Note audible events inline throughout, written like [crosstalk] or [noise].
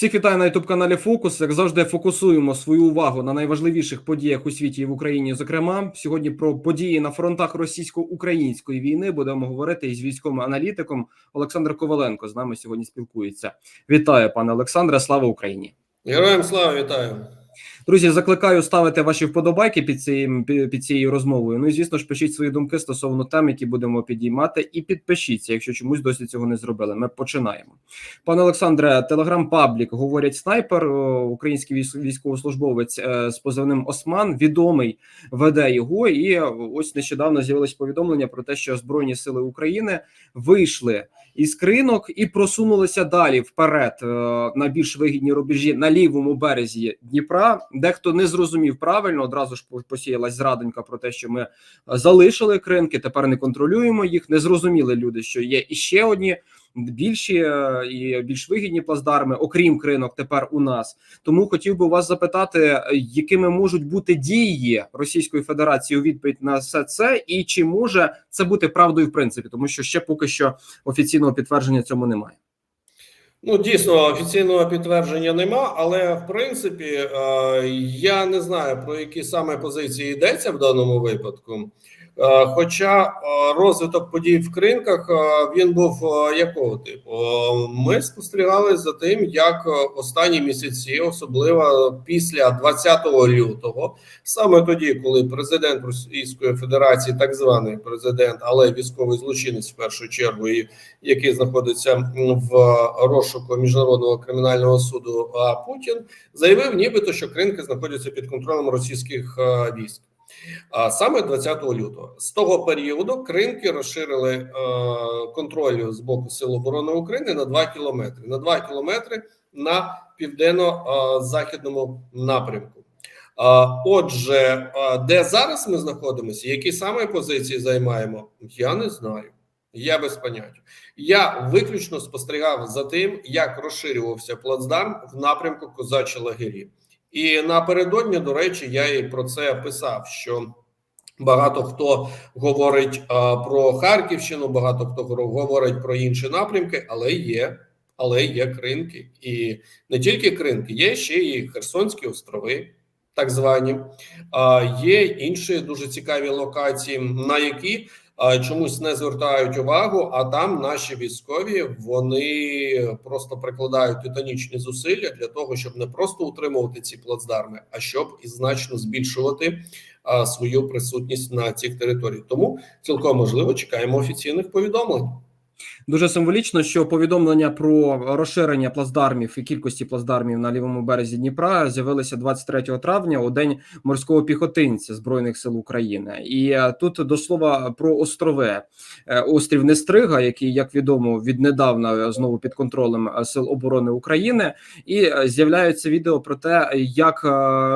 Всіх вітаю на youtube каналі Фокус. Як завжди, фокусуємо свою увагу на найважливіших подіях у світі і в Україні. Зокрема, сьогодні про події на фронтах російсько-української війни будемо говорити із військовим аналітиком Олександр Коваленко. З нами сьогодні спілкується. Вітаю, пане Олександре. Слава Україні! Героям слава вітаю. Друзі, закликаю ставити ваші вподобайки під цією під цією розмовою. Ну і звісно ж, пишіть свої думки стосовно тем, які будемо підіймати, і підпишіться, якщо чомусь досі цього не зробили. Ми починаємо. Пане Олександре, телеграм Паблік говорять снайпер, український військ- військовослужбовець е, з позивним Осман, відомий веде його. І ось нещодавно з'явилось повідомлення про те, що Збройні сили України вийшли із кринок і просунулися далі вперед е, на більш вигідні рубежі на лівому березі Дніпра. Дехто не зрозумів правильно, одразу ж посіялась зрадонька про те, що ми е, залишили кринки, тепер не контролюємо їх. Не зрозуміли люди, що є іще одні більші е, і більш вигідні плацдарми, окрім кринок, тепер у нас. Тому хотів би вас запитати, е, якими можуть бути дії Російської Федерації у відповідь на все це, і чи може це бути правдою в принципі, тому що ще поки що офіційного підтвердження цьому немає. Ну дійсно офіційного підтвердження нема, але в принципі е, я не знаю про які саме позиції йдеться в даному випадку. Е, Хоча е, розвиток подій в кринках е, він був якого типу? Ми спостерігали за тим, як останні місяці, особливо після 20 лютого, саме тоді, коли президент Російської Федерації, так званий президент, але військовий злочинець в першу чергу, який знаходиться в розшуку міжнародного кримінального суду Путін, заявив, нібито що кринки знаходяться під контролем російських військ. А саме 20 лютого з того періоду кринки розширили е, контроль з боку Сил оборони України на 2 кілометри. На 2 кілометри на південно-західному напрямку. А, Отже, а, де зараз ми знаходимося, які саме позиції займаємо, я не знаю. Я без поняття. Я виключно спостерігав за тим, як розширювався плацдарм в напрямку козачі лагері. І напередодні, до речі, я і про це писав. Що багато хто говорить а, про Харківщину, багато хто говорить про інші напрямки, але є, але є кринки, і не тільки кринки, є ще і Херсонські острови, так звані. А, є інші дуже цікаві локації, на які чомусь не звертають увагу. А там наші військові вони просто прикладають титанічні зусилля для того, щоб не просто утримувати ці плацдарми, а щоб і значно збільшувати свою присутність на цих територіях. Тому цілком можливо чекаємо офіційних повідомлень. Дуже символічно, що повідомлення про розширення плацдармів і кількості плацдармів на лівому березі Дніпра з'явилися 23 травня у день морського піхотинця збройних сил України. І е, тут до слова про острови Е, острів Нестрига, який, як відомо, віднедавна е, знову під контролем е, сил оборони України, і з'являються відео про те, як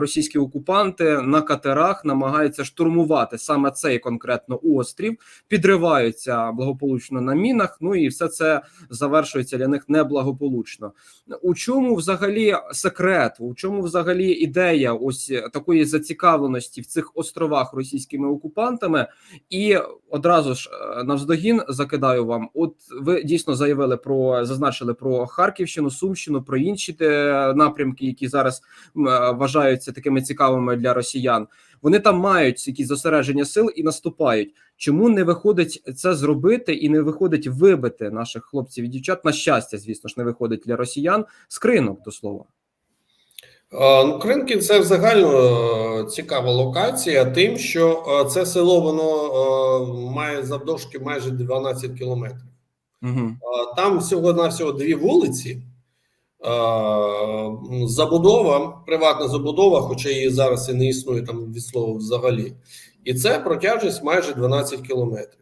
російські окупанти на катерах намагаються штурмувати саме цей конкретно острів, підриваються благополучно на мінах. Ну і все це завершується для них неблагополучно. У чому взагалі секрет? У чому взагалі ідея ось такої зацікавленості в цих островах російськими окупантами? І одразу ж е, навздогін закидаю вам. От ви дійсно заявили про зазначили про Харківщину, Сумщину, про інші напрямки, які зараз е, вважаються такими цікавими для росіян. Вони там мають якісь зосередження сил і наступають. Чому не виходить це зробити і не виходить вибити наших хлопців і дівчат? На щастя, звісно ж, не виходить для росіян з кринок до слова. Е, Ну, Кринки це взагалі е, цікава локація, тим, що е, це село воно має завдовжки майже 12 кілометрів. Угу. Там всього на всього дві вулиці. Е, м, Забудова, приватна забудова, хоча її зараз і не існує там від слова взагалі. І це протяжність майже 12 кілометрів.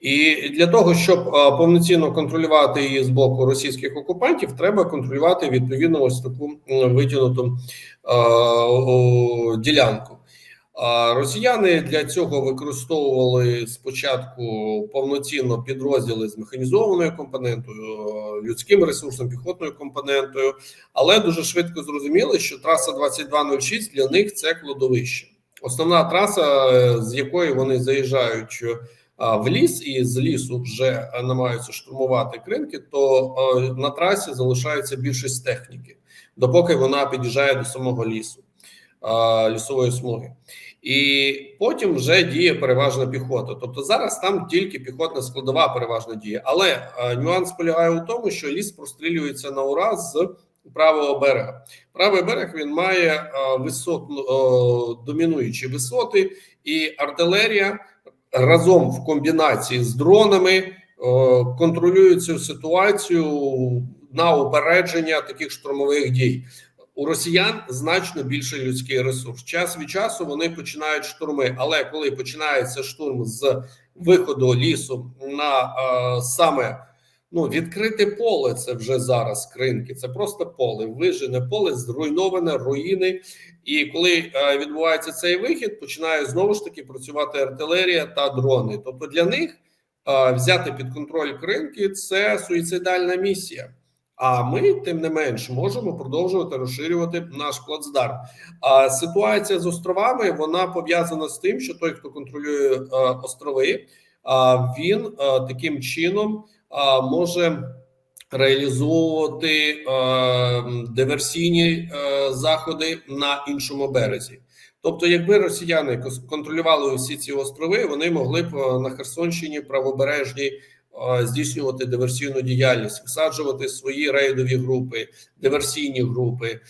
І для того, щоб е, повноцінно контролювати її з боку російських окупантів, треба контролювати відповідно ось таку витягнуту е, ділянку. Росіяни для цього використовували спочатку повноцінно підрозділи з механізованою компонентою, е, людським ресурсом, піхотною компонентою, але дуже швидко зрозуміли, що траса 2206 для них це кладовище. Основна траса, е, з якої вони заїжджають в ліс і з лісу вже е, намагаються штурмувати кринки, то е, на трасі залишається більшість техніки, допоки вона під'їжджає до самого лісу, е, лісової смуги. І потім вже діє переважна піхота. Тобто зараз там тільки піхотна складова переважно діє. Але нюанс полягає у тому, що ліс прострілюється на ура з правого берега. Правий берег він має висотну домінуючі висоти, і артилерія разом в комбінації з дронами контролює цю ситуацію на упередження таких штурмових дій. У росіян значно більший людський ресурс. Час від часу вони починають штурми, але коли починається штурм з виходу лісу на е, саме ну відкрите поле, це вже зараз кринки. Це просто поле, вижене поле, зруйноване, руїни. І коли е, відбувається цей вихід, починає знову ж таки працювати артилерія та дрони. Тобто для них е, взяти під контроль кринки це суїцидальна місія. А ми, тим не менш, можемо продовжувати розширювати наш плацдарм. А ситуація з островами вона пов'язана з тим, що той, хто контролює е, острови, а він е, таким чином може реалізовувати е, диверсійні е, заходи на іншому березі. Тобто, якби росіяни контролювали усі ці острови, вони могли б е, на Херсонщині правобережній е, здійснювати диверсійну діяльність, висаджувати свої рейдові групи, диверсійні групи,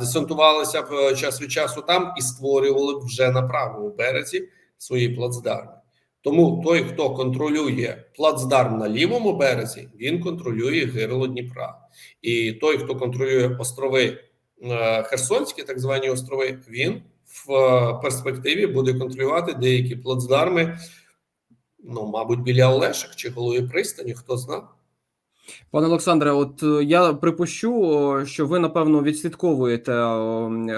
десантувалися б е, час від часу там і створювали вже на правому березі свої плацдарми. Тому той, хто контролює плацдарм на лівому березі, він контролює гирло Дніпра. І той, хто контролює острови е, Херсонські, так звані острови, він в е, перспективі буде контролювати деякі плацдарми. Ну, мабуть, біля Олешек чи Голої пристані, хто знає. Пане Олександре, от е, я припущу, що ви напевно відслідковуєте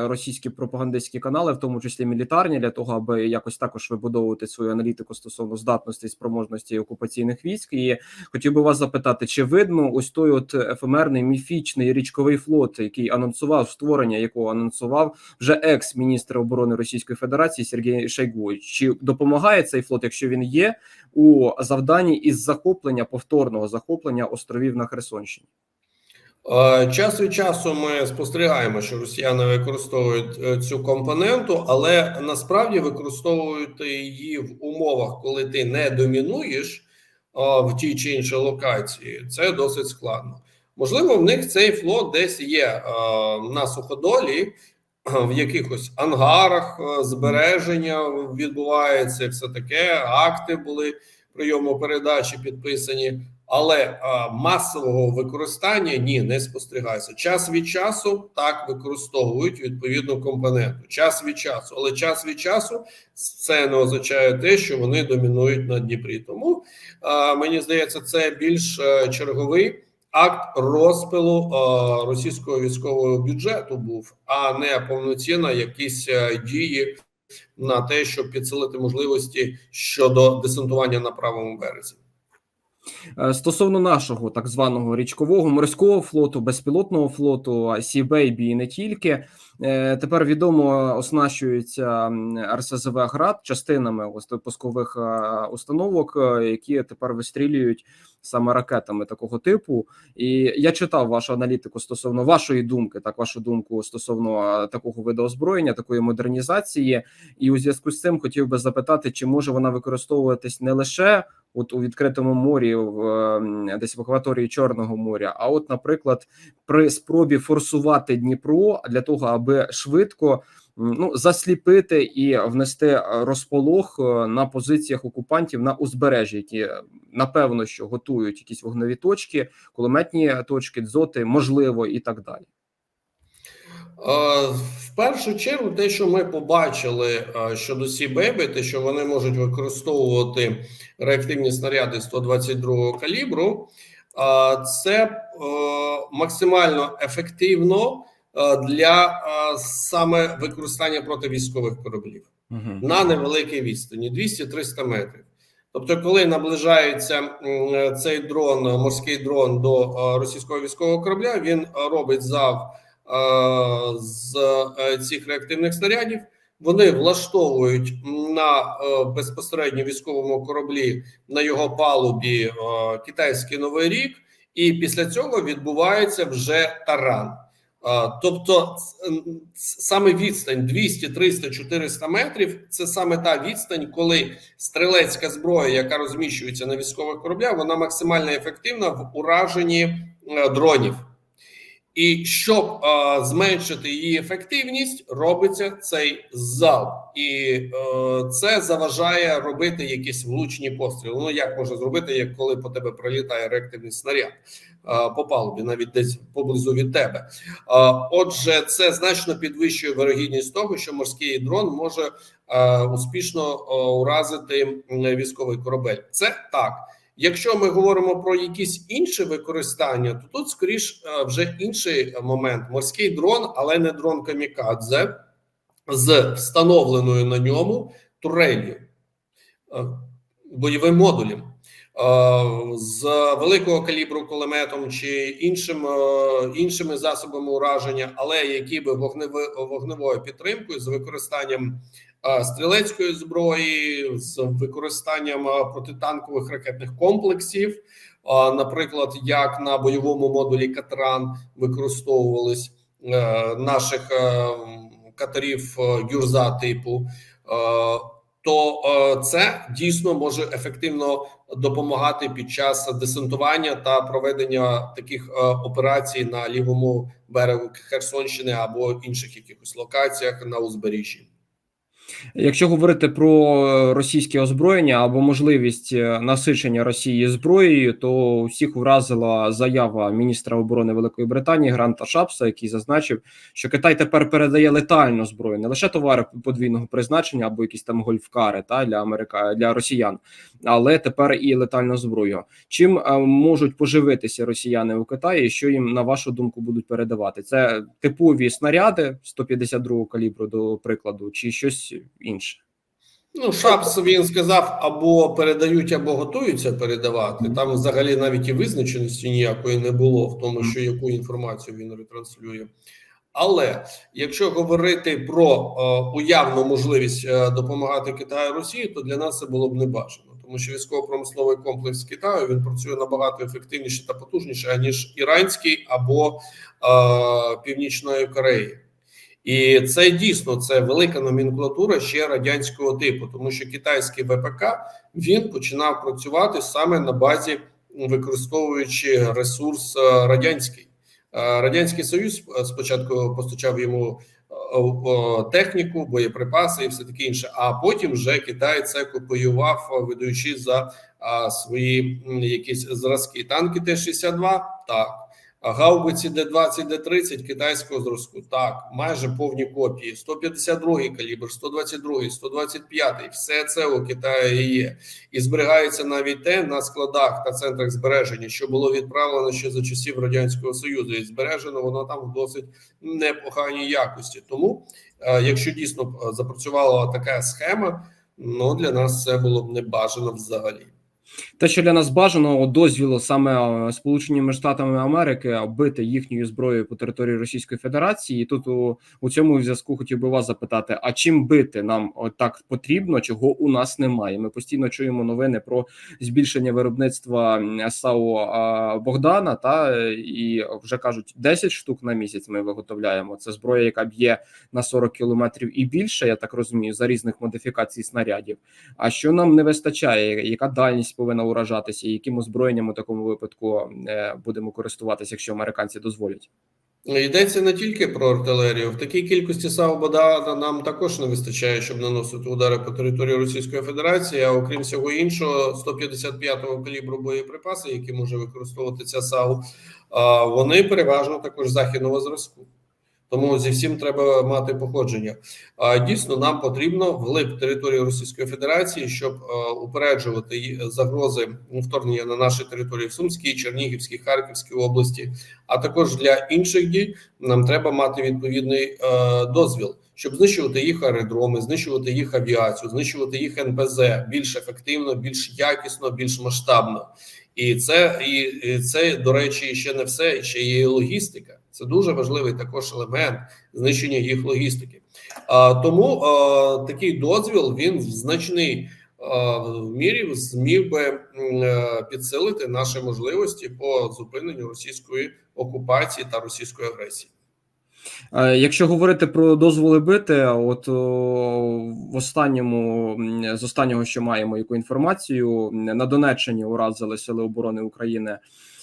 російські пропагандистські канали, в тому числі мілітарні, для того, аби якось також вибудовувати свою аналітику стосовно здатності і спроможності окупаційних військ. І хотів би вас запитати, чи видно ось той от ефемерний міфічний річковий флот, який анонсував створення, якого анонсував вже екс-міністр оборони Російської Федерації Сергій Шойгу. Чи допомагає цей флот, якщо він є, у завданні із захоплення повторного захоплення островів на Херсонщині? Е, Час від часу ми спостерігаємо, що росіяни використовують е, цю компоненту, але насправді використовують її в умовах, коли ти не домінуєш е, в тій чи іншій локації. Це досить складно. Можливо, в них цей флот десь є на суходолі, в якихось ангарах е, збереження відбувається, все таке. Акти були прийому передачі підписані. Але а, масового використання ні, не спостерігається. Час від часу так використовують відповідну компоненту. Час від часу, але час від часу це не означає те, що вони домінують на Дніпрі. Тому а, мені здається, це більш е, черговий акт розпилу російського військового бюджету був, а не повноцінна якісь е, дії на те, щоб підсилити можливості щодо десантування на правому березі. Е, Стосовно нашого так званого річкового морського флоту, безпілотного флоту, Сі-Бейбі і не тільки е, тепер відомо оснащується РСЗВ град частинами ось пускових е, установок, е, які тепер вистрілюють саме ракетами такого типу. І я читав вашу аналітику стосовно вашої думки, так вашу думку стосовно е, такого виду озброєння, такої модернізації. І у зв'язку з цим хотів би запитати, чи може вона використовуватись не лише от у відкритому морі, в ем, десь в акваторії Чорного моря. А от, наприклад, при спробі форсувати Дніпро для того, аби швидко ну засліпити і внести е, розполох е, на позиціях окупантів на узбережжі, які е, напевно що готують якісь вогневі точки, кулеметні точки, дзоти, можливо, і так далі. В першу чергу, те, що ми побачили щодо Сі-Бебі, те, що вони можуть використовувати реактивні снаряди 122 калібру, це максимально ефективно для е, саме використання проти військових кораблів на невеликій відстані 200-300 метрів. Тобто, коли наближається цей дрон, морський дрон до е, російського військового корабля, він е, робить зав е, з е, цих реактивних снарядів, вони влаштовують на е, безпосередньо військовому кораблі на його палубі е, китайський новий рік, і після цього відбувається вже таран. Тобто, саме відстань 200, 300, 400 метрів це саме та відстань, коли стрілецька зброя, яка розміщується на військових кораблях, вона максимально ефективна в ураженні е, дронів. І щоб е, зменшити її ефективність, робиться цей залп, і е, це заважає робити якісь влучні постріли. Ну як можна зробити, як коли по тебе пролітає реактивний снаряд е, по палубі, навіть десь поблизу від тебе. Е, отже, це значно підвищує вирогідність того, що морський дрон може е, успішно е, уразити військовий корабель. Це так. Якщо ми говоримо про якісь інші використання, то тут скоріш е, вже інший момент: морський дрон, але не дрон камікадзе з встановленою на ньому турелью, е, бойовим модулем. е, З великого калібру кулеметом чи іншим іншими засобами ураження, але які би вогневою підтримкою з використанням стрілецької зброї, з використанням е, протитанкових ракетних комплексів, е, наприклад, як на бойовому модулі Катран використовувались е, наших е, катерів е, Гюрза типу. е, То е, це дійсно може ефективно допомагати під час десантування та проведення таких е, операцій на лівому берегу Херсонщини або інших якихось локаціях на узбережжі. Якщо говорити про е, російське озброєння або можливість е, насичення Росії зброєю, то всіх вразила заява міністра оборони Великої Британії Гранта Шапса, який зазначив, що Китай тепер передає летальну зброю, не лише товари подвійного призначення або якісь там гольфкари та для Америка для росіян, але тепер і летальну зброю. Чим е, можуть поживитися росіяни у Китаї? Що їм на вашу думку будуть передавати? Це типові снаряди 152 калібру, до прикладу, чи щось інше? Ну, Шапс він сказав, або передають, або готуються передавати. Там взагалі навіть і визначеності ніякої не було в тому, що яку інформацію він ретранслює. Але якщо говорити про е, уявну можливість е, допомагати Китаю Росії, то для нас це було б не бажано, тому що військово-промисловий комплекс Китаю він працює набагато ефективніше та потужніше аніж іранський або е, Північної Кореї. І це дійсно це велика номенклатура ще радянського типу, тому що китайський ВПК він починав працювати саме на базі, використовуючи ресурс е, радянський. Е, Радянський Союз е, спочатку постачав йому техніку, боєприпаси і все таке інше. А потім вже Китай це копіював, видаючи за свої якісь зразки. Танки Т-62 так. Гаубиці Д-20, Д-30 китайського зразку. Так, майже повні копії. 152 калібр, 122, 125. Все це у Китаї є. І зберігається навіть те на складах та центрах збереження, що було відправлено ще за часів Радянського Союзу. І збережено воно там в досить непоганій якості. Тому, е, якщо дійсно е, запрацювала така схема, ну для нас це було б не бажано взагалі. Те, що для нас бажано дозвілу саме е, Сполученими Штатами Америки бити їхньою зброєю по території Російської Федерації, і тут у, у цьому зв'язку хотів би вас запитати: а чим бити нам так потрібно, чого у нас немає? Ми постійно чуємо новини про збільшення виробництва САУ Богдана, та е, і вже кажуть, 10 штук на місяць ми виготовляємо. Це зброя, яка б'є на 40 кілометрів і більше. Я так розумію, за різних модифікацій снарядів. А що нам не вистачає? Яка дальність повинна уражатися? і Яким озброєнням у такому випадку е, будемо користуватися, якщо американці дозволять? Йдеться не тільки про артилерію. В такій кількості САУ Богдана нам також не вистачає, щоб наносити удари по території Російської Федерації. А окрім всього іншого, 155-го калібру боєприпаси, які може використовувати ця САУ, вони переважно також західного зразку. Тому зі всім треба мати походження. А дійсно, нам потрібно вглиб території Російської Федерації, щоб е, упереджувати загрози вторгнення на наші території в Сумській, Чернігівській, Харківській області. А також для інших дій нам треба мати відповідний е, дозвіл, щоб знищувати їх аеродроми, знищувати їх авіацію, знищувати їх НПЗ більш ефективно, більш якісно, більш масштабно. І це і, це до речі ще не все. Ще є і логістика. Це дуже важливий також елемент знищення їх логістики. А, тому а, такий дозвіл він в значний а, в мірі зміг би м, е, підсилити наші можливості по зупиненню російської окупації та російської агресії. Якщо говорити про дозволи бити, от в останньому з останнього, що маємо яку інформацію, на Донеччині уразили сили оборони України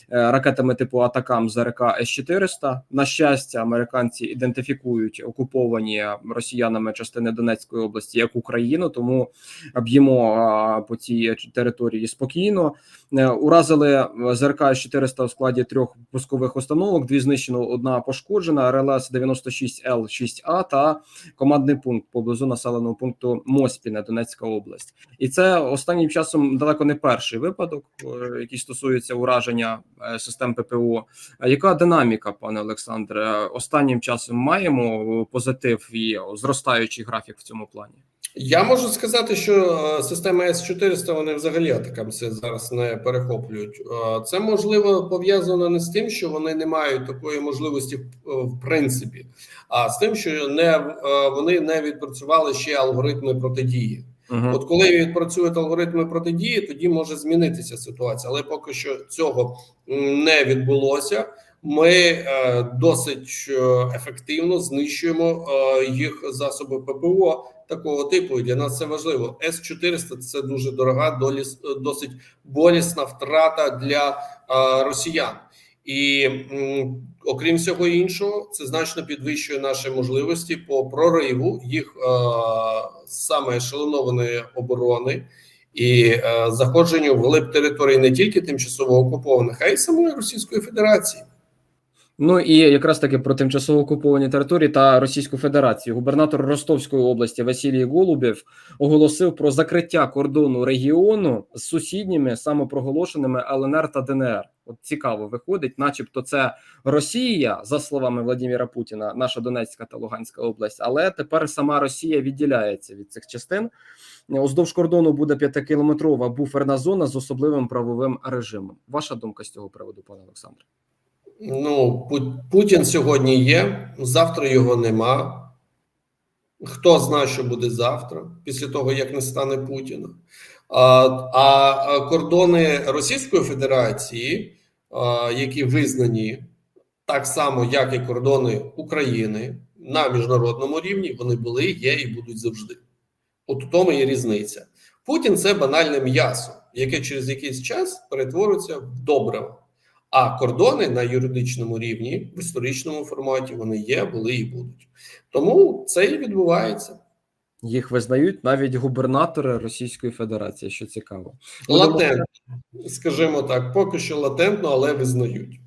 ракетами типу Атакам ЗРК С-400. На щастя, американці ідентифікують окуповані росіянами частини Донецької області як Україну, тому б'ємо по цій території спокійно. Е, Уразили ЗРК С-400 у складі трьох пускових установок. Дві знищено, одна пошкоджена. РЛС 96 Л 6 А та командний пункт поблизу населеного пункту Моспіне, Донецька область. І це останнім часом далеко не перший випадок, е, який стосується ураження е, систем ППО. А Яка динаміка, пане Олександре? Останнім часом маємо позитив і зростаючий графік в цьому плані. Я можу сказати, що е, системи С-400 вони взагалі атакамси зараз не перехоплюють. Е, Це можливо пов'язано не з тим, що вони не мають такої можливості е, в принципі, а з тим, що не е, вони не відпрацювали ще алгоритми протидії. Угу. От коли відпрацюють алгоритми протидії, тоді може змінитися ситуація. Але поки що цього не відбулося. Ми е, досить е, ефективно знищуємо е, їх засоби ППО такого типу. І для нас це важливо. С 400 це дуже дорога, доліс, досить болісна втрата для е, росіян. І окрім всього іншого, це значно підвищує наші можливості по прориву їх е, саме ешелонованої оборони і е, заходженню в глиб території не тільки тимчасово окупованих, а й самої Російської Федерації. Ну і якраз таки про тимчасово окуповані території та Російську Федерацію. Губернатор Ростовської області Василій Голубєв оголосив про закриття кордону регіону з сусідніми самопроголошеними ЛНР та ДНР. От цікаво виходить, начебто, це Росія, за словами Владимира Путіна, наша Донецька та Луганська область, але тепер сама Росія відділяється від цих частин. Уздовж кордону буде п'ятикілометрова буферна зона з особливим правовим режимом. Ваша думка з цього приводу, пане Олександре? Ну, Путін сьогодні є, завтра його нема. Хто знає, що буде завтра, після того, як не стане Путіна. А, а кордони Російської Федерації, а, які визнані так само, як і кордони України на міжнародному рівні, вони були, є і будуть завжди. От у тому є різниця. Путін це банальне м'ясо, яке через якийсь час перетвориться в добриво. А кордони на юридичному рівні в історичному форматі вони є, були і будуть. Тому це і відбувається. Їх визнають навіть губернатори Російської Федерації, що цікаво. Латентно, скажімо так, поки що латентно, але визнають.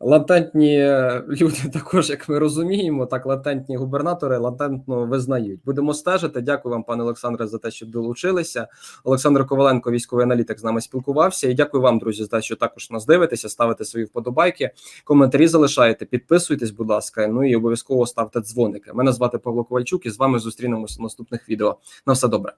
Латентні е, люди [laughs] також, як ми розуміємо, так латентні губернатори латентно визнають. Будемо стежити. Дякую вам, пане Олександре, за те, що долучилися. Олександр Коваленко, військовий аналітик, з нами спілкувався. І дякую вам, друзі, за те, що також нас дивитеся, ставите свої вподобайки, коментарі залишаєте, підписуйтесь, будь ласка. Ну і обов'язково ставте дзвоники. Мене звати Павло Ковальчук, і з вами зустрінемося в наступних відео. На все добре.